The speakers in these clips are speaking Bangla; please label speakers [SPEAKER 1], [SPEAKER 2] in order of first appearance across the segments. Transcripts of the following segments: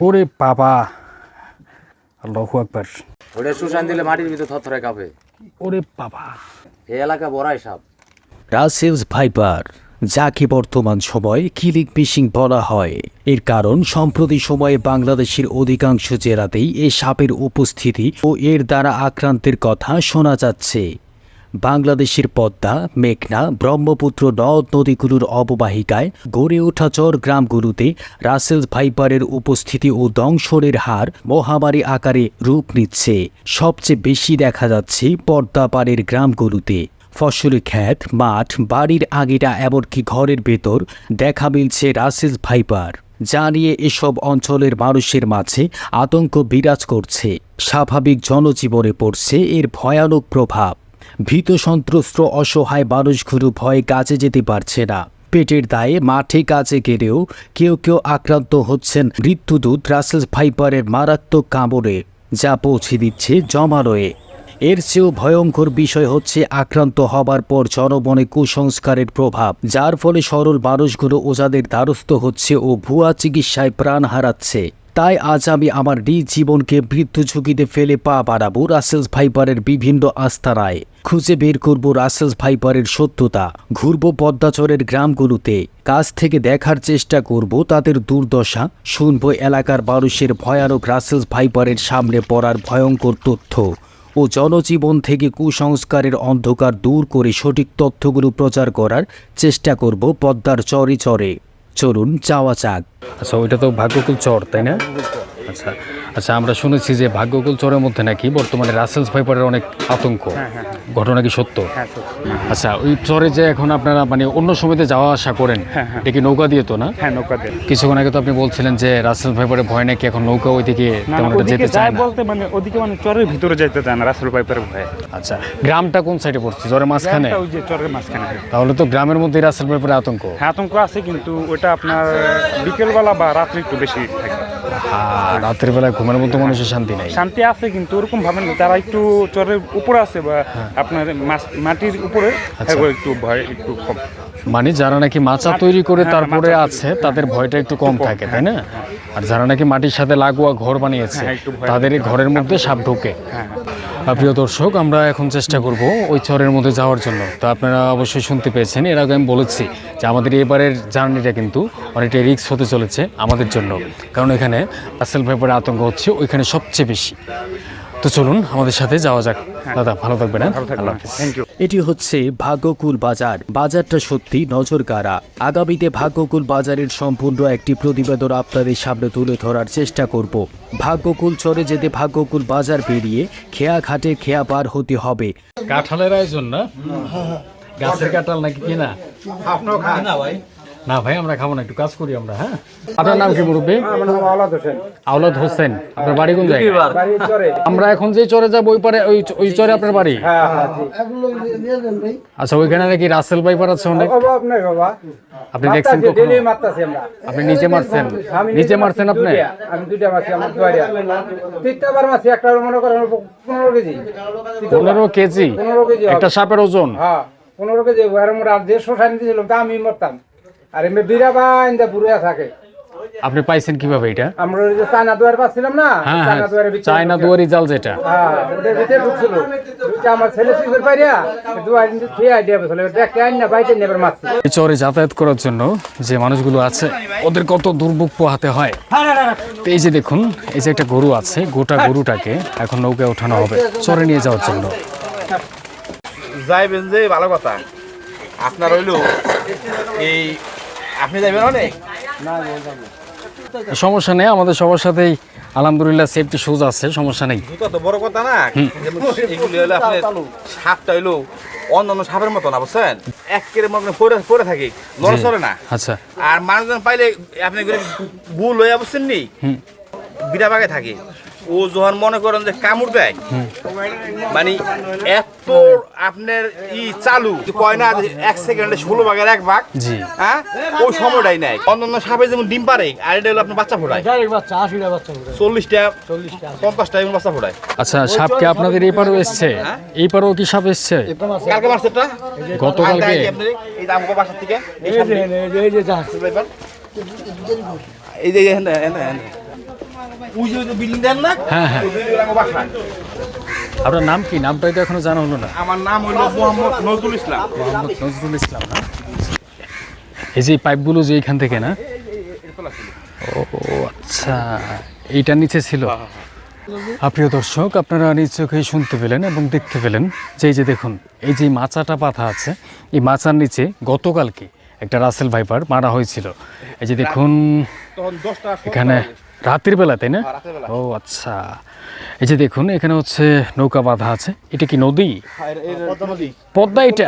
[SPEAKER 1] ওরে বাবা। আল্লাহু আকবার।
[SPEAKER 2] ওটা সুশান দিলে মাটির ভিতর থরথরে কাঁপে।
[SPEAKER 1] ওরে বাবা।
[SPEAKER 2] এই এলাকা বড়াই সাপ।
[SPEAKER 3] রাসেলস ভাইপার যাকে বর্তমান সময়ে কিলিং ফিশিং বলা হয় এর কারণ সম্প্রতি সময়ে বাংলাদেশের অধিকাংশ জেলাতেই এ সাপের উপস্থিতি ও এর দ্বারা আক্রান্তের কথা শোনা যাচ্ছে। বাংলাদেশের পদ্মা, মেঘনা, ব্রহ্মপুত্র নদ নদীগুলোর অববাহিকায় গড়ে ওঠা চর গ্রামগুলোতে রাসেল ভাইপারের উপস্থিতি ও দংশনের হার মহামারী আকারে রূপ নিচ্ছে। সবচেয়ে বেশি দেখা যাচ্ছে পদ্মা পাড়ের গ্রামগুলোতে। ফসলি ক্ষেত, মাঠ, বাড়ির আগিটা এমনকি ঘরের ভেতর দেখা মিলছে রাসেলস ভাইপার। যা নিয়ে এসব অঞ্চলের মানুষের মাঝে আতঙ্ক বিরাজ করছে। স্বাভাবিক জনজীবনে পড়ছে এর ভয়ানক প্রভাব। ভীত সন্ত্রস্ত অসহায় মানুষগুলো ভয়ে কাজে যেতে পারছে না। পেটের দায়ে মাঠে কাজে গেলেও কেউ কেউ আক্রান্ত হচ্ছেন মৃত্যুদূত রাসেলস ভাইপারের মারাত্মক কামড়ে, যা পৌঁছে দিচ্ছে জমালয়ে। এর চেয়েও ভয়ঙ্কর বিষয় হচ্ছে আক্রান্ত হবার পর জনমনে কুসংস্কারের প্রভাব, যার ফলে সরল মানুষগুলো ওজাদের দ্বারস্থ হচ্ছে ও ভুয়া চিকিৎসায় প্রাণ হারাচ্ছে। তাই আজ আমি আমার নিজ জীবনকে মৃত্যু ঝুঁকিতে ফেলে পা বাড়াবো রাসেলস ভাইপারের বিভিন্ন আস্তানায় খুঁজে বের করব রাসেলস ভাইপারের সত্যতা। ঘুরব পদ্মাচরের গ্রামগুলোতে। কাছ থেকে দেখার চেষ্টা করব তাদের দুর্দশা। শুনব এলাকার মানুষের ভয়ানক রাসেলস ভাইপারের সামনে পড়ার ভয়ঙ্কর তথ্য। ও জনজীবন থেকে কুসংস্কারের অন্ধকার দূর করে সঠিক তথ্যগুলো প্রচার করার চেষ্টা করব পদ্মার চরে চরে। চলুন চাওয়া চাক
[SPEAKER 1] আচ্ছা ওইটা তো ভাগ্যকুল চর তাই না? আচ্ছা আচ্ছা আমরা শুনেছি যে ভাগ্যকুল চরের মধ্যে নাকি বর্তমানে রাসেলস ভাইপারের অনেক আতঙ্ক। ঘটনা কি সত্য? আচ্ছা ওই চরে যে এখন আপনারা মানে অন্য সময়তে যাওয়া আসা করেন এটা কি নৌকা দিয়ে তো না?
[SPEAKER 4] হ্যাঁ নৌকা দিয়ে।
[SPEAKER 1] কিছুক্ষণ আগে তো আপনি বলছিলেন যে রাসেলস ভাইপারের ভয় নাকি এখন নৌকা ওইদিকে তেমন যেতে চায় না।
[SPEAKER 4] বলতে মানে ওদিকে মানে চরের ভিতরে যেতে চায় না রাসেল পাইপের ভয়।
[SPEAKER 1] আচ্ছা গ্রামটা কোন সাইডে পড়ছে? চরের মাঝখানে?
[SPEAKER 4] ওই যে চরের মাঝখানে।
[SPEAKER 1] তাহলে তো গ্রামের মধ্যে রাসেল ভাইপারের আতঙ্ক।
[SPEAKER 4] হ্যাঁ আতঙ্ক আছে কিন্তু ওটা আপনার বিকেলবেলা বা রাত্রে একটু বেশি থাকে।
[SPEAKER 1] আর রাত্রের বেলায় ঘুমের মধ্যে মানুষের শান্তি নাই।
[SPEAKER 4] শান্তি আছে কিন্তু ওরকম ভাবেন তারা একটু চরের উপরে আছে বা আপনার মাছ- মাটির উপরে একটু ভয় একটু কম।
[SPEAKER 1] মানে যারা নাকি মাচা তৈরি করে
[SPEAKER 4] হ্যাঁ,
[SPEAKER 1] তারপরে আছে তাদের ভয়টা একটু কম থাকে তাই না? আর যারা নাকি মাটির সাথে লাগোয়া ঘর বানিয়েছে
[SPEAKER 4] হ্যাঁ,
[SPEAKER 1] তাদের ঘরের মধ্যে সাপ ঢোকে।
[SPEAKER 4] হ্যাঁ।
[SPEAKER 1] প্রিয় দর্শক, আমরা এখন চেষ্টা করব ওই চরের মধ্যে যাওয়ার জন্য। তো আপনারা অবশ্যই শুনতে পেয়েছেন, এর আগে আমি বলেছি যে আমাদের এবারের জার্নিটা কিন্তু অনেকটা রিক্স হতে চলেছে আমাদের জন্য। কারণ এখানে রাসেল ভাইপারের আতঙ্ক হচ্ছে, ওইখানে সবচেয়ে বেশি। তো চলুন, আমাদের সাথে যাওয়া যাক। দাদা ভালো থাকবেন হ্যাঁ।
[SPEAKER 3] এটি হচ্ছে ভাগ্যকুল বাজার। বাজারটা সত্যি নজর কাড়া আগামীতে ভাগ্যকুল বাজারের সম্পূর্ণ একটি প্রতিবেদন আপনাদের সামনে তুলে ধরার চেষ্টা করব। ভাগ্যকুল চরে যেতে ভাগ্যকুল বাজার পেরিয়ে খেয়া ঘাটে খেয়া পার হতে হবে।
[SPEAKER 1] কাঁঠালের আয়োজন না? গাছের কাঁঠাল নাকি কিনা? না ভাই? আমরা খাব না একটু কাজ করি আমরা হ্যাঁ? আপনার নাম কি মুরব্বী? আওলাদ হোসেন। আপনার বাড়ি কোন জায়গায়? আমরা এখন যে চরে যাব ওই পারে ওই ওই চরে আপনার বাড়ি? আচ্ছা ওইখানে নাকি রাসেল ভাইপার আছে অনেক। আপনি দেখছেন আপনি নিচে মারছেন। নিচে মারছেন আপনি?
[SPEAKER 5] আমি দুইটা মাছি আমার দুয়ারিয়া তিনটা বার মাছি একটা মনে করেন পনেরো কেজি।
[SPEAKER 1] একটা সাপের ওজন?
[SPEAKER 5] হ্যাঁ পনেরো কেজি আর মোটা যে দিয়েছিলাম তা আমি মরতাম। আর এমনি বিরা বাইন্দা বুড়িয়া থাকে।
[SPEAKER 1] আপনি পাইছেন কীভাবে এটা?
[SPEAKER 5] আমরা ওই যে চায়না দুয়ার পাচ্ছিলাম না?
[SPEAKER 1] হ্যাঁ
[SPEAKER 5] চায়না দুয়ারে
[SPEAKER 1] হ্যাঁ চায়না দুয়ারি জাল যেটা।
[SPEAKER 5] হ্যাঁ ওটার ভিতরে ঢুকছিল। আমার ছেলে সিজুর পাইয়া দুয়ার খেয়ে আইডিয়া বসলে দেখে আইন না বাইতে নেবার মাছি
[SPEAKER 1] চরে যাতায়াত করার জন্য যে মানুষগুলো আছে ওদের কত দুর্ভোগ পোহাতে হয়। তো এই যে দেখুন এই যে একটা গরু আছে গোটা গরুটাকে এখন নৌকায় ওঠানো হবে। চরে নিয়ে যাওয়ার জন্য।
[SPEAKER 6] যাইবেন যে ভালো কথা। আপনার হইল এই আপনি যাইবেন অনেক?
[SPEAKER 1] সমস্যা নেই আমাদের সবার সাথেই আলহামদুলিল্লাহ সেফটি শুজ আছে সমস্যা নেই।
[SPEAKER 6] জুতা তো বড় কথা না? এগুলি হলো আপনার সাপটা হইল অন্য অন্য সাপের মতো না বুঝছেন? এক কেরে মনে পরে পরে থাকে লড়ে চড়ে না?
[SPEAKER 1] আচ্ছা।
[SPEAKER 6] আর মানুষজন পাইলে আপনি গুল হয়ে বুঝছেন নি? বিড়া বাগে থাকে। ও যখন মনে করেন যে কামড় দেয় মানে এত আপনার ই চালু যে কয় না এক সেকেন্ডে ষোলো ভাগের এক ভাগ
[SPEAKER 1] জি
[SPEAKER 6] হ্যাঁ ওই সময়টাই নাই অন্যান্য সাপে যেমন ডিম পারে আর এটা হলো আপনার বাচ্চা ফোটায় চল্লিশটা পঞ্চাশটা এমন বাচ্চা ফোটায়
[SPEAKER 1] আচ্ছা সাপ কি আপনাদের এই পারেও এসছে এই পারেও কি সাপ এসছে
[SPEAKER 6] কালকে এটা
[SPEAKER 1] গতকালকে?
[SPEAKER 6] এই এই যে আমগো বাসার থেকে এই সামনে। এই যে এই যে। ওই যে
[SPEAKER 1] হ্যাঁ, হ্যাঁ। আপনার নাম কি? নামটাই তো এখনও জানা হলো না।
[SPEAKER 6] আমার নাম হইল মোহাম্মদ নজরুল ইসলাম।
[SPEAKER 1] মোহাম্মদ নজরুল ইসলাম না? এই যে পাইপগুলো যে এখান থেকে না? ও আচ্ছা। এইটার নিচে ছিল। প্রিয় দর্শক আপনারা নিজ চোখেই শুনতে পেলেন এবং দেখতে পেলেন যে এই যে দেখুন এই যে মাচাটা পাতা আছে এই মাচার নিচে গতকালকে একটা রাসেল ভাইপার মারা হয়েছিল। এই যে দেখুন এখানে রাতের বেলা তাই না? ও আচ্ছা। এই যে দেখুন এখানে হচ্ছে নৌকা বাঁধা আছে। এটা কি নদী?
[SPEAKER 6] পদ্মা নদী।
[SPEAKER 1] পদ্মা এটা?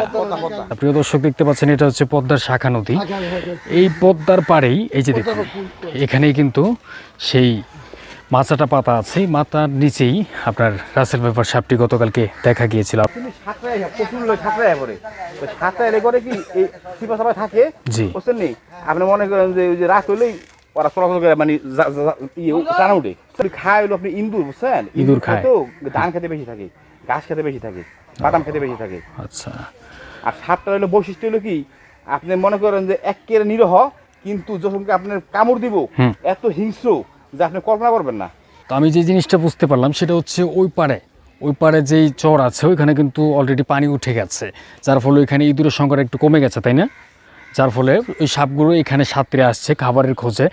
[SPEAKER 1] প্রিয় দর্শক দেখতে পাচ্ছেন এটা হচ্ছে পদ্মার শাখা নদী। এই পদ্মার পাড়েই এই যে দেখুন এখানেই কিন্তু সেই মাচাটা পাতা আছে। মাথার নিচেই আপনার রাসেল পেপার সাপটি গতকালকে দেখা গিয়েছিল। জি।
[SPEAKER 6] আপনি মনে করেন যে যে রাত হলেই ওরা চলাচল করে মানে যা- যা- যা- ইয়ে টানা উঠে। খায় হলো আপনি ইন্দুর বুঝছেন?
[SPEAKER 1] ইঁদুর খায়।
[SPEAKER 6] তো ধান খেতে বেশি থাকে ঘাস খেতে বেশি থাকে বাদাম খেতে বেশি থাকে।
[SPEAKER 1] আচ্ছা।
[SPEAKER 6] আর সাপটা হলো বৈশিষ্ট্য হলো কি আপনি মনে করেন যে একের নিরহ কিন্তু যখন আপনার কামড় দিব এত হিংস্র যে আপনি কল্পনা করবেন না।
[SPEAKER 1] তো আমি যে জিনিসটা বুঝতে পারলাম সেটা হচ্ছে ওই পারে ওই পারে যেই চর আছে ওইখানে কিন্তু অলরেডি পানি উঠে গেছে। যার ফলে ওইখানে ইঁদুরের সংখ্যাটা একটু কমে গেছে তাই না? যার ফলে ওই সাপগুলো এখানে সাঁতরে আসছে খাবারের খোঁজে।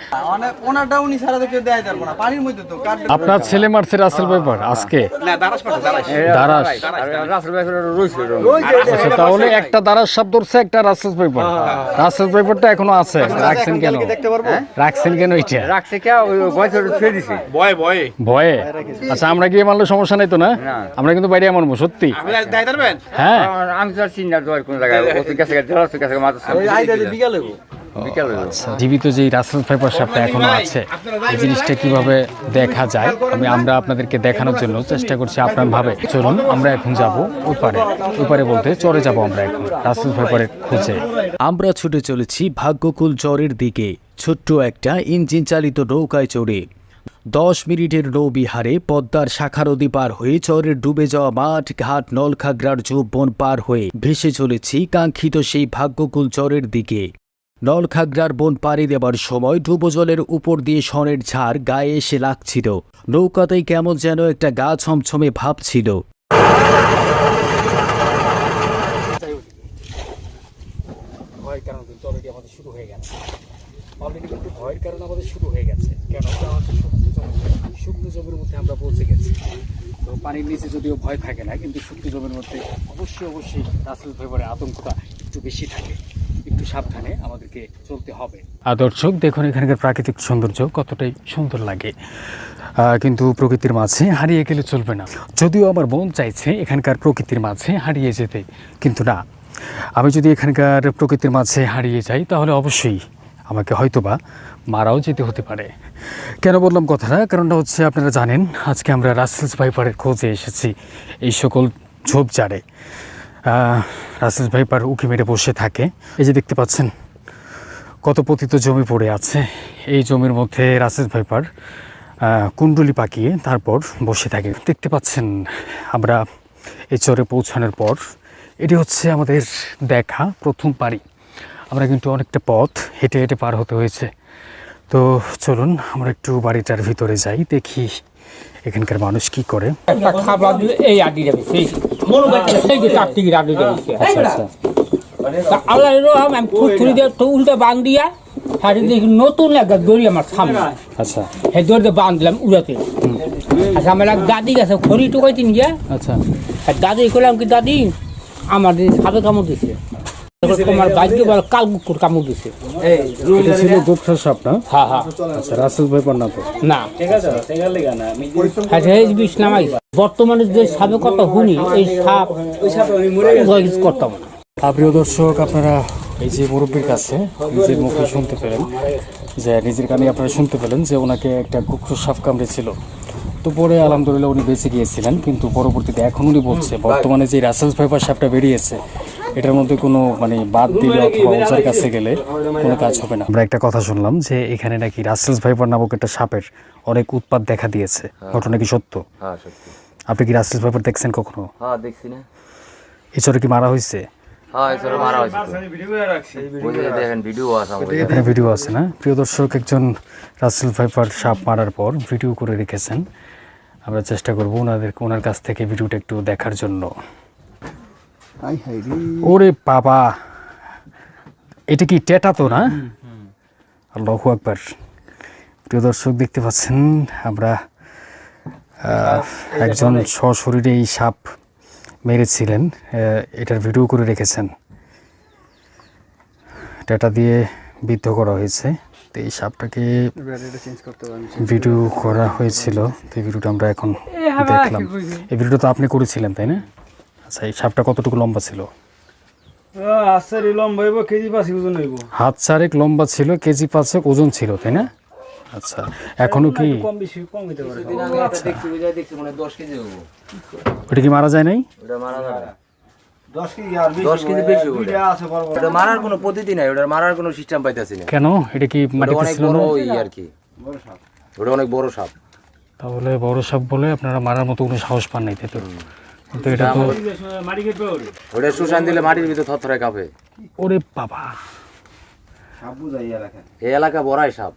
[SPEAKER 7] ওনারটাও উনি ছাড়া তো কেউ দেয় পারব না পানির মধ্যে তো কার
[SPEAKER 1] আপনার ছেলে মারছে রাসেল ব্যাপার আজকে? তাহলে একটা দারাস সাপ ধরছে একটা রাসেল পেপার রাসেল পেপারটা এখনও আছে রাখছেন কেন? রাখছেন কেন এটা
[SPEAKER 6] ভয়ে
[SPEAKER 1] আচ্ছা আমরা গিয়ে মানলে সমস্যা নাই তো না? আমরা কিন্তু বাইরে মানবো সত্যি। হ্যাঁ।
[SPEAKER 2] আমি তো কোন জায়গায়। মাত্র
[SPEAKER 7] বিকালে
[SPEAKER 1] জীবিত যে রাসেল পেপার সাপটা এখনও আছে এই জিনিসটা কীভাবে দেখা যায় আমি আমরা আপনাদেরকে দেখানোর জন্য চেষ্টা করছি আপনার ভাবে। চলুন আমরা এখন যাব ওই পারে ওই পারে বলতে চরে যাব আমরা এখন রাসেল পেপারের খুঁজে।
[SPEAKER 3] আমরা ছুটে চলেছি ভাগ্যকুল চরের দিকে। ছোট্ট একটা ইঞ্জিন চালিত নৌকায় চড়ে দশ মিনিটের নৌবিহারে পদ্মার শাখা নদী পার হয়ে চরের ডুবে যাওয়া মাঠ, ঘাট, নলখাগড়ার বন পার হয়ে ভেসে চলেছি কাঙ্ক্ষিত সেই ভাগ্যকুল চরের দিকে। নলখাগড়ার বন পাড়ি দেবার সময় ডুবোজলের উপর দিয়ে সনের ঝাড় গায়ে এসে লাগছিল। নৌকাতেই কেমন যেন একটা গা ছমছমে ভাব ছিল।
[SPEAKER 1] শুরু হয়ে গেছে। অলরেডি কিন্তু ভয়ের কারণ আমাদের শুরু হয়ে গেছে। কেন? শুকনো জমি জমির মধ্যে আমরা পৌঁছে গেছি। তো পানির নিচে যদিও ভয় থাকে না, কিন্তু শুকনো জমির মধ্যে অবশ্যই অবশ্যই রাসেল ফেভারে আতঙ্কটা একটু বেশি থাকে। একটু সাবধানে আমাদেরকে চলতে হবে। আর দর্শক দেখুন এখানকার প্রাকৃতিক সৌন্দর্য কতটাই সুন্দর লাগে। কিন্তু প্রকৃতির মাঝে হারিয়ে গেলে চলবে না। যদিও আমার মন চাইছে এখানকার প্রকৃতির মাঝে হারিয়ে যেতে, কিন্তু না। আমি যদি এখানকার প্রকৃতির মাঝে হারিয়ে যাই, তাহলে অবশ্যই আমাকে হয়তোবা মারাও যেতে হতে পারে। কেন বললাম কথাটা? কারণটা হচ্ছে আপনারা জানেন, আজকে আমরা রাসেলস ভাইপারের খোঁজে এসেছি এই সকল ঝোপঝাড়ে। রাসেলস ভাইপার উকি মেরে বসে থাকে। এই যে দেখতে পাচ্ছেন, কত পতিত জমি পড়ে আছে। এই জমির মধ্যে রাসেস ভাইপার কুণ্ডলি পাকিয়ে তারপর বসে থাকে। দেখতে পাচ্ছেন, আমরা এই চরে পৌঁছানোর পর এটি হচ্ছে আমাদের দেখা প্রথম পারি আমরা কিন্তু অনেকটা পথ হেঁটে হেঁটে পার হতে হয়েছে। তো চলুন আমরা একটু বাড়িটার ভিতরে যাই দেখি এখানকার মানুষ কি করে।
[SPEAKER 8] একটা খাবার দিলে এই আডি যাবে। সেই আডি আল্লাহ রহম আমি ফুটফুরি দিয়ে তো উল্টা বান দিয়া হাড়ি দেখি নতুন একটা দড়ি আমার সামনে।
[SPEAKER 1] আচ্ছা।
[SPEAKER 8] সেই দড়িতে বাঁধলাম উড়াতে। আচ্ছা আমার এক দাদি গেছে খড়ি গিয়া।
[SPEAKER 1] আচ্ছা।
[SPEAKER 8] দাদি করলাম কি দাদি আমার সাপে কামড় দিছে। তোমার বাইকে বল। কাল কুকুর কামড় দিছে।
[SPEAKER 1] এটা ছিল গোপসা সাপ না
[SPEAKER 8] হ্যাঁ হ্যাঁ।
[SPEAKER 1] আচ্ছা রাসেল ভাইপার না তো।
[SPEAKER 8] না। আচ্ছা এই বিষ নামাই। বর্তমানে যে সাপে কথা শুনি এই সাপ ওই কিছু করতাম। না
[SPEAKER 1] প্রিয় দর্শক আপনারা এই যে মুরব্বীর কাছে নিজের মুখে শুনতে পেলেন যে নিজের কানে আপনারা শুনতে পেলেন যে ওনাকে একটা গুপ্ত সাপ কামড়েছিল তো পরে আলহামদুলিল্লাহ উনি বেঁচে গিয়েছিলেন কিন্তু পরবর্তীতে এখন উনি বলছে বর্তমানে যে রাসেলস ভাইপার সাপটা বেরিয়েছে এটার মধ্যে কোনো মানে বাদ দিলে অথবা ওজার কাছে গেলে কোনো কাজ হবে না। আমরা একটা কথা শুনলাম যে এখানে নাকি রাসেলস ভাইপার নামক একটা সাপের অনেক উৎপাত দেখা দিয়েছে। ঘটনা কি সত্য?
[SPEAKER 2] হ্যাঁ সত্যি।
[SPEAKER 1] আপনি কি রাসেলস ভাইপার দেখছেন কখনো?
[SPEAKER 2] হ্যাঁ দেখছি না।
[SPEAKER 1] এছাড়া কি মারা হয়েছে?
[SPEAKER 2] হ্যাঁ স্যার মারা হয়েছে বুঝে দেখেন ভিডিও আছে
[SPEAKER 1] এখানে ভিডিও আছে না? প্রিয় দর্শক একজন রাসেল ভাইপার সাপ মারার পর ভিডিও করে রেখেছেন। আমরা চেষ্টা করব ওনাদের ওনার কাছ থেকে ভিডিওটা একটু দেখার জন্য। ওরে বাবা। এটা কি টেটা তো না? আল্লাহু আকবার। প্রিয় দর্শক দেখতে পাচ্ছেন আমরা একজন সশরীরে এই সাপ মেরেছিলেন। এটার ভিডিও করে রেখেছেন। ডেটা দিয়ে বিদ্ধ করা হয়েছে। তো এই সাপটাকে ভিডিও করা হয়েছিল। তো এই ভিডিওটা আমরা এখন দেখলাম। এই ভিডিওটা তো আপনি করেছিলেন তাই না? আচ্ছা এই সাপটা কতটুকু লম্বা ছিল?
[SPEAKER 5] আসারি লম্বা হইব কেজি পাঁচি ওজন হইব।
[SPEAKER 1] হাত চারেক লম্বা ছিল কেজি পাঁচেক ওজন ছিল তাই না? আচ্ছা এখনও কি
[SPEAKER 5] কম বেশি কম হইতে পারে।
[SPEAKER 2] দেখছি বুঝে দেখছি মানে দশ কেজি হব
[SPEAKER 1] ওটা কি মারা যায় নাই?
[SPEAKER 2] ওটা মারা যাবে।
[SPEAKER 7] দশ কেজি আর বেশি
[SPEAKER 2] দশ কেজি বেশি ওটা।
[SPEAKER 7] দুইটা আছে বড় বড়।
[SPEAKER 2] ওটা মারার কোনো পদ্ধতি নাই ওটা মারার কোনো সিস্টেম পাইতেছি না।
[SPEAKER 1] কেন? এটা কি
[SPEAKER 2] ওটা
[SPEAKER 1] মাটিতে
[SPEAKER 2] অনেক
[SPEAKER 1] ছিল না?
[SPEAKER 2] ই আর কি। ওটা অনেক বড় সাপ।
[SPEAKER 1] তাহলে বড় সাপ বলে আপনারা মারার মতো কোনো সাহস পান নাই তাই তো? এটা তো
[SPEAKER 5] ওরে
[SPEAKER 2] ওটা সুশান দিলে মাটির ভিতর থরথরে কাঁপে।
[SPEAKER 1] ওরে বাবা।
[SPEAKER 2] এই এলাকা বড়াই সাপ।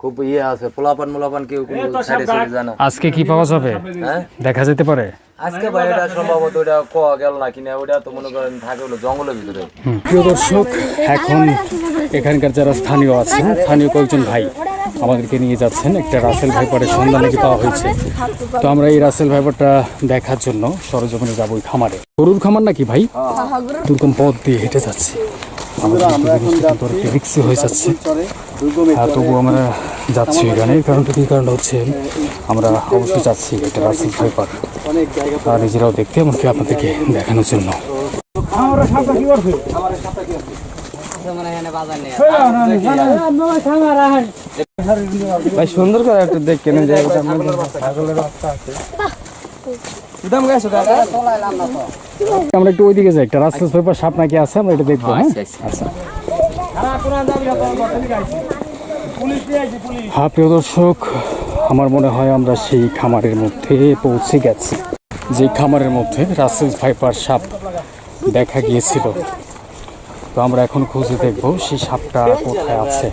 [SPEAKER 2] খুব ইয়ে আছে পোলাপান মোলাপান কেউ কোনো সাইডে
[SPEAKER 1] আজকে কি পাওয়া যাবে?
[SPEAKER 2] হ্যাঁ?
[SPEAKER 1] দেখা যেতে পারে।
[SPEAKER 2] আজকে ভাই এটা সম্ভবত ওটা কোয়া গেল না কিনা ওটা তো মনে করেন থাকে হলো জঙ্গলের ভিতরে।
[SPEAKER 1] প্রিয় দর্শক এখন এখানকার যারা স্থানীয় আছে স্থানীয় কয়েকজন ভাই আমাদেরকে নিয়ে যাচ্ছেন একটা রাসেল ভাইপারের সন্ধান নাকি পাওয়া হয়েছে। তো আমরা এই রাসেল ভাইপারটা দেখার জন্য সরজমিনে যাব ওই খামারে। গরুর খামার নাকি ভাই? দুর্গম পথ দিয়ে হেঁটে যাচ্ছি। রিক্সি হয়ে যাচ্ছে। হ্যাঁ তবু আমরা যাচ্ছি এখানে। কারণটা কি? কারণটা হচ্ছে আমরা অবশ্যই যাচ্ছি এটা রাসেল ভাইপার। আর নিজেরাও দেখতে, এমনকি আপনাদেরকে দেখানোর জন্য।
[SPEAKER 5] ভাই সুন্দর করে একটু দেখ কেন যে ওটার ছাগলের বাচ্চা আছে দাম গেছে
[SPEAKER 1] আমরা একটু ওইদিকে যাই একটা রাস্তা পেপার সাপ নাকি আছে আমরা এটা দেখব হ্যাঁ? আচ্ছা হ্যাঁ প্রিয় দর্শক আমার মনে হয় আমরা সেই খামারের মধ্যে পৌঁছে গেছি। যে খামারের মধ্যে রাসেল ভাইপার সাপ দেখা গিয়েছিল। তো আমরা এখন খুঁজে দেখব সেই সাপটা কোথায় আছে।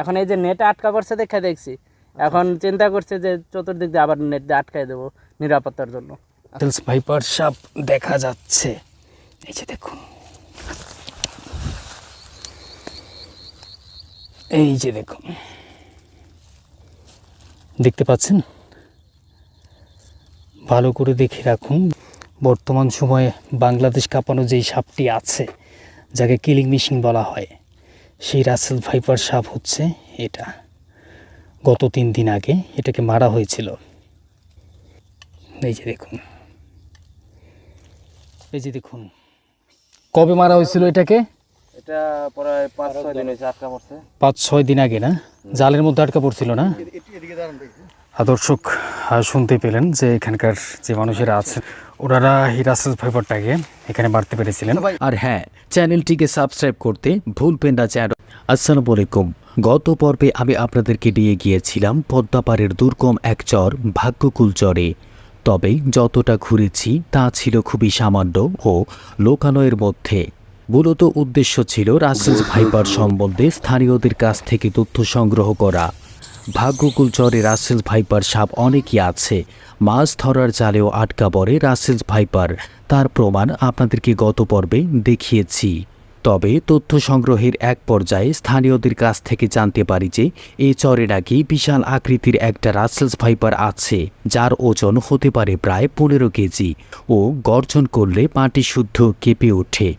[SPEAKER 9] এখন এই যে নেট আটকা করছে দেখে দেখছি। এখন চিন্তা করছে যে চতুর্দিক দিয়ে আবার নেট দিয়ে আটকাই দেবো নিরাপত্তার জন্য।
[SPEAKER 1] ভাইপার সাপ দেখা যাচ্ছে। এই যে দেখুন। এই যে দেখুন। দেখতে পাচ্ছেন? ভালো করে দেখে রাখুন। বর্তমান সময়ে বাংলাদেশ কাঁপানো যেই সাপটি আছে যাকে কিলিং মেশিন বলা হয় সেই রাসেল ভাইপার সাপ হচ্ছে এটা। গত তিন দিন আগে এটাকে মারা হয়েছিল। এই যে দেখুন। এই যে দেখুন। কবে মারা হয়েছিল এটাকে?
[SPEAKER 2] এটা প্রায় পাঁচ ছয় দিন হয়েছে আটকা পড়ছে।
[SPEAKER 1] পাঁচ ছয় দিন আগে না? জালের মধ্যে আটকা পড়ছিল না? দর্শক শুনতে পেলেন যে এখানকার যে মানুষেরা আছেন ওনারা এই রাসেল ভাইপারটাকে এখানে মারতে পেরেছিলেন।
[SPEAKER 3] আর হ্যাঁ চ্যানেলটিকে সাবস্ক্রাইব করতে ভুলবেন না চ্যানেল আসসালামু আলাইকুম। গত পর্বে আমি আপনাদেরকে নিয়ে গিয়েছিলাম পদ্মাপাড়ের দুর্গম এক চর, ভাগ্যকুল চরে। তবে যতটা ঘুরেছি, তা ছিল খুবই সামান্য ও লোকালয়ের মধ্যে। মূলত উদ্দেশ্য ছিল রাসেল ভাইপার সম্বন্ধে স্থানীয়দের কাছ থেকে তথ্য সংগ্রহ করা। ভাগ্যকুল চরে রাসেল ভাইপার সাপ অনেকই আছে। মাছ ধরার জালেও আটকা পড়ে রাসেল ভাইপার। তার প্রমাণ আপনাদেরকে গত পর্বে দেখিয়েছি। তবে তথ্য সংগ্রহের এক পর্যায়ে স্থানীয়দের কাছ থেকে জানতে পারি যে এই চরে নাকি বিশাল আকৃতির একটা রাসেলস ভাইপার আছে যার ওজন হতে পারে প্রায় পনেরো কেজি ও গর্জন করলে মাটি শুদ্ধ কেঁপে ওঠে।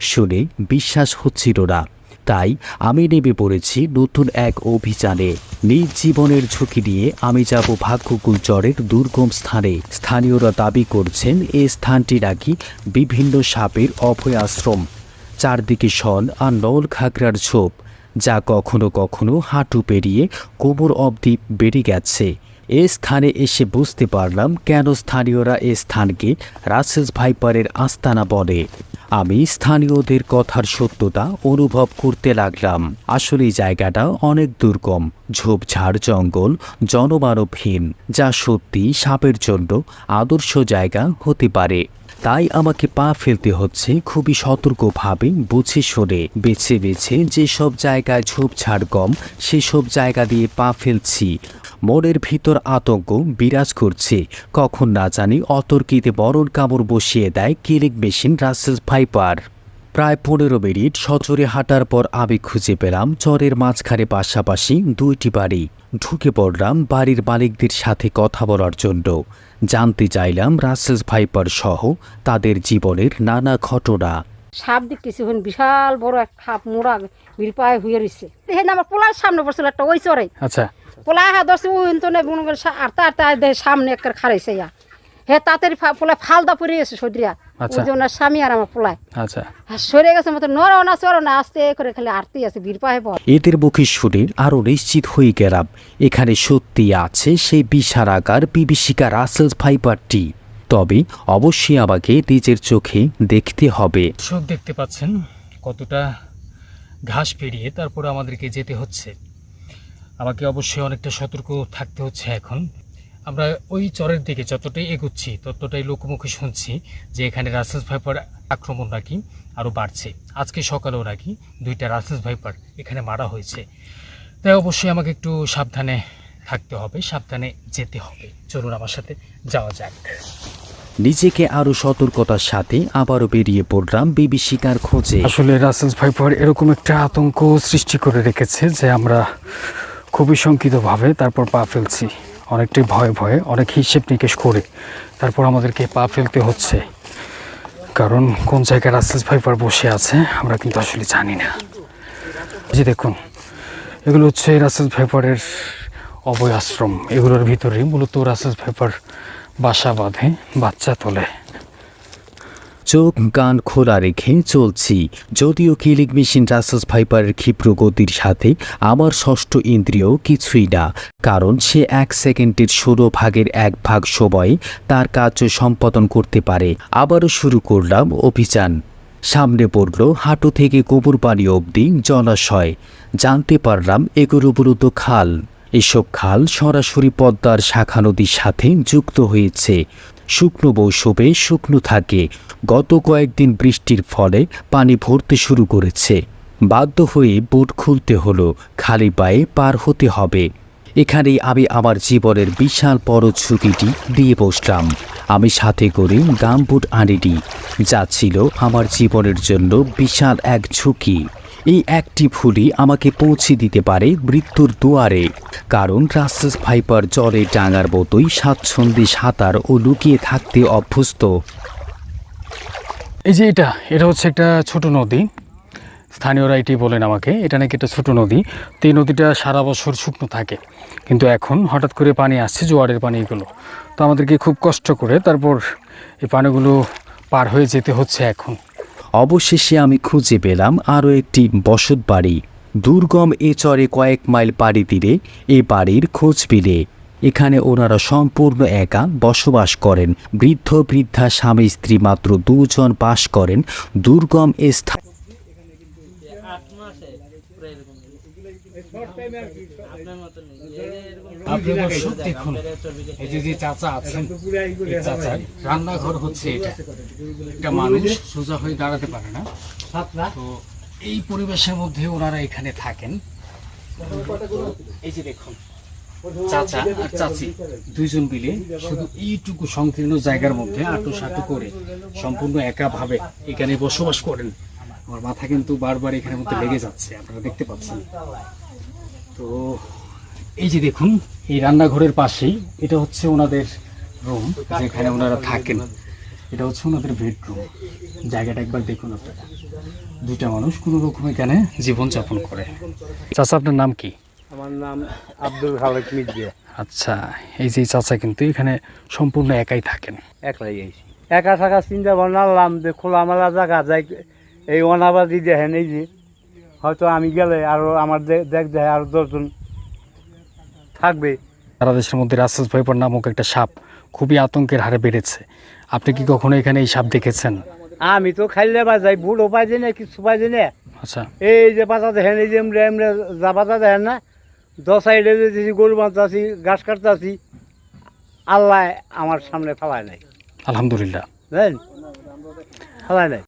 [SPEAKER 3] শুনে বিশ্বাস হচ্ছিল না। তাই আমি নেমে পড়েছি নতুন এক অভিযানে। নিজ জীবনের ঝুঁকি নিয়ে আমি যাব ভাগ্যকুল চরের দুর্গম স্থানে। স্থানীয়রা দাবি করছেন এই স্থানটি নাকি বিভিন্ন সাপের অভয় আশ্রম চারদিকে শন আর নল খাগড়ার ঝোপ, যা কখনো কখনো হাঁটু পেরিয়ে কোমর অবধি বেড়ে গেছে। এ স্থানে এসে বুঝতে পারলাম কেন স্থানীয়রা এ স্থানকে রাসেলস ভাইপারের আস্তানা বলে। আমি স্থানীয়দের কথার সত্যতা অনুভব করতে লাগলাম। আসলে জায়গাটা অনেক দুর্গম, ঝোপঝাড়, জঙ্গল, জনমানবহীন, যা সত্যি সাপের জন্য আদর্শ জায়গা হতে পারে। তাই আমাকে পা ফেলতে হচ্ছে। খুবই সতর্কভাবে বুঝে সরে বেছে বেছে যেসব জায়গায় ঝোপঝাড় কম সেসব জায়গা দিয়ে পা ফেলছি। মনের ভিতর আতঙ্ক বিরাজ করছে। কখন না জানি অতর্কিতে বরণ কামড় বসিয়ে দেয় কিলিক মেশিন রাসেল ভাইপার। প্রায় পনেরো মিনিট সচরে হাঁটার পর আমি খুঁজে পেলাম চরের মাঝখানে পাশাপাশি দুইটি বাড়ি। ঢুকে পড়লাম বাড়ির মালিকদের সাথে কথা বলার জন্য। জানতে চাইলাম রাসেল ভাইপার সহ তাদের জীবনের নানা ঘটনা।
[SPEAKER 10] সাপ দেখতেছি ওখানে বিশাল বড় এক সাপ মোড়া বিল পায়ে হয়ে রয়েছে দেখেন আমার পোলার সামনে পড়ছিল একটা ওই চরে।
[SPEAKER 1] আচ্ছা।
[SPEAKER 10] পোলা হা ধরছে ওই তো আটটা দেখে সামনে একটা খারাইছে ইয়া। হে ফা- পোলা ফালদা পড়ে গেছে সদরিয়া। ওই যে ওনার স্বামী আর আমার পোলায়।
[SPEAKER 1] আচ্ছা।
[SPEAKER 10] আর সরে গেছে মতো নর না চর না আস্তে করে খালি আরতি আছে বীর পর
[SPEAKER 3] এদের মুখে শুনে আরও নিশ্চিত হয়ে গেলাম এখানে সত্যি আছে সেই বিশারাকার বিভীষিকা রাসেল ফাইবারটি তবে অবশ্যই আমাকে নিজের চোখে দেখতে হবে।
[SPEAKER 1] দর্শক দেখতে পাচ্ছেন কতটা ঘাস পেরিয়ে তারপরে আমাদেরকে যেতে হচ্ছে। আমাকে অবশ্যই অনেকটা সতর্ক থাকতে হচ্ছে এখন। আমরা ওই চরের দিকে যতটাই এগুচ্ছি ততটাই লোকমুখে শুনছি যে এখানে রাসেস ভাইপার আক্রমণ নাকি আরও বাড়ছে। আজকে সকালেও নাকি দুইটা রাসেস ভাইপার এখানে মারা হয়েছে। তাই অবশ্যই আমাকে একটু সাবধানে থাকতে হবে সাবধানে যেতে হবে। চলুন আমার সাথে যাওয়া যাক।
[SPEAKER 3] নিজেকে আরও সতর্কতার সাথে আবারও বেরিয়ে পড়লাম বিভীষিকার খোঁজে।
[SPEAKER 1] আসলে রাসেলস ভাইপার এরকম একটা আতঙ্ক সৃষ্টি করে রেখেছে যে আমরা খুবই শঙ্কিতভাবে তারপর পা ফেলছি। অনেকটাই ভয়ে ভয়ে, অনেক হিসেব নিকেশ করে তারপর আমাদেরকে পা ফেলতে হচ্ছে। কারণ কোন জায়গায় রাসেলস ভাইপার বসে আছে, আমরা কিন্তু আসলে জানি না। যে দেখুন, এগুলো হচ্ছে রাসেলস ভাইপারের অভয় আশ্রম এগুলোর ভিতরে মূলত রাসেলস ভাইপার বাসা বাঁধে, বাচ্চা তোলে।
[SPEAKER 3] চোখ, কান খোলা রেখে চলছি। যদিও কিলিক মেশিন রাসেস ভাইপারের ক্ষিপ্র গতির সাথে আমার ষষ্ঠ ইন্দ্রিয় কিছুই না, কারণ সে এক সেকেন্ডের ষোলো ভাগের এক ভাগ সময় তার কাজ সম্পাদন করতে পারে। আবারও শুরু করলাম অভিযান। সামনে পড়ল হাঁটু থেকে গোবর পানি অবধি জলাশয়। জানতে পারলাম এগুলো মূলত খাল। এসব খাল সরাসরি পদ্মার শাখা নদীর সাথে যুক্ত হয়েছে। শুকনো মৌসুমে শুকনো থাকে। গত কয়েকদিন বৃষ্টির ফলে পানি ভরতে শুরু করেছে। বাধ্য হয়ে বুট খুলতে হলো, খালি পায়ে পার হতে হবে। এখানেই আমি আমার জীবনের বিশাল বড় ঝুঁকিটি দিয়ে বসলাম। আমি সাথে করে গামবুট আনিনি, যা ছিল আমার জীবনের জন্য বিশাল এক ঝুঁকি। এই একটি ভুলই আমাকে পৌঁছে দিতে পারে মৃত্যুর দুয়ারে। কারণ রাসেস ভাইপার জলে ডাঙার মতোই স্বাচ্ছন্দ্যে সাঁতার ও লুকিয়ে থাকতে অভ্যস্ত।
[SPEAKER 1] এই যে এটা এটা হচ্ছে একটা ছোট নদী। স্থানীয়রা এটি বলেন আমাকে, এটা নাকি একটা ছোট নদী। তো এই নদীটা সারা বছর শুকনো থাকে। কিন্তু এখন হঠাৎ করে পানি আসছে, জোয়ারের পানি এগুলো তো আমাদেরকে খুব কষ্ট করে তারপর এই পানিগুলো পার হয়ে যেতে হচ্ছে এখন।
[SPEAKER 3] অবশেষে আমি খুঁজে পেলাম আরও একটি বসত বাড়ি। দুর্গম এ চরে কয়েক মাইল পাড়ি তীরে এ বাড়ির খোঁজ পেলে। এখানে ওনারা সম্পূর্ণ একা বসবাস করেন। বৃদ্ধ, বৃদ্ধা, স্বামী, স্ত্রী মাত্র দুজন বাস করেন দুর্গম স্থান
[SPEAKER 1] আপনি দর্শক দেখুন এই যে যে চাচা আছেন চাচার রান্নাঘর হচ্ছে এটা। একটা মানুষ সোজা হয়ে দাঁড়াতে পারে না। তো এই পরিবেশের মধ্যে ওনারা এখানে থাকেন। এই যে দেখুন চাচা আর চাচি দুইজন মিলে শুধু এইটুকু সংকীর্ণ জায়গার মধ্যে আটু সাটু করে সম্পূর্ণ একাভাবে এখানে বসবাস করেন। আমার মাথা কিন্তু বারবার এখানের মধ্যে লেগে যাচ্ছে আপনারা দেখতে পাচ্ছেন। তো এই যে দেখুন এই রান্নাঘরের পাশেই এটা হচ্ছে ওনাদের রুম যেখানে ওনারা থাকেন। এটা হচ্ছে ওনাদের বেডরুম জায়গাটা একবার দেখুন আপনারা। দুইটা মানুষ কোনো রকম এখানে জীবনযাপন করে। চাচা আপনার নাম কি?
[SPEAKER 5] আমার নাম আব্দুল খালেক মির্জা।
[SPEAKER 1] আচ্ছা এই যে চাচা কিন্তু এখানে সম্পূর্ণ একাই থাকেন।
[SPEAKER 5] একলাই গেছি একা থাকা চিন্তা ভাবনা আনলাম যে খোলামেলা জায়গা যাই এই অনাবাদি দেখেন এই যে। হয়তো আমি গেলে আরও আমার দেখ দেখে আরও দশজন থাকবে।
[SPEAKER 1] সারা দেশের মধ্যে রাসেস ভাইপার নামক একটা সাপ খুবই আতঙ্কের হারে বেড়েছে। আপনি কি কখনো এখানে এই সাপ দেখেছেন?
[SPEAKER 5] আমি তো খাইলে বা যাই বুড়ো পাই না কিছু পাই না।
[SPEAKER 1] আচ্ছা।
[SPEAKER 5] এই যে পাতা দেখেন এই যে এমরে এমরে যা পাতা দেখেন না দশ সাইডে যে গরু বাঁধতাছি ঘাস কাটতাছি আল্লাহ আমার সামনে ফেলায় নাই।
[SPEAKER 1] আলহামদুলিল্লাহ।
[SPEAKER 5] বুঝলেন ফেলাই নাই।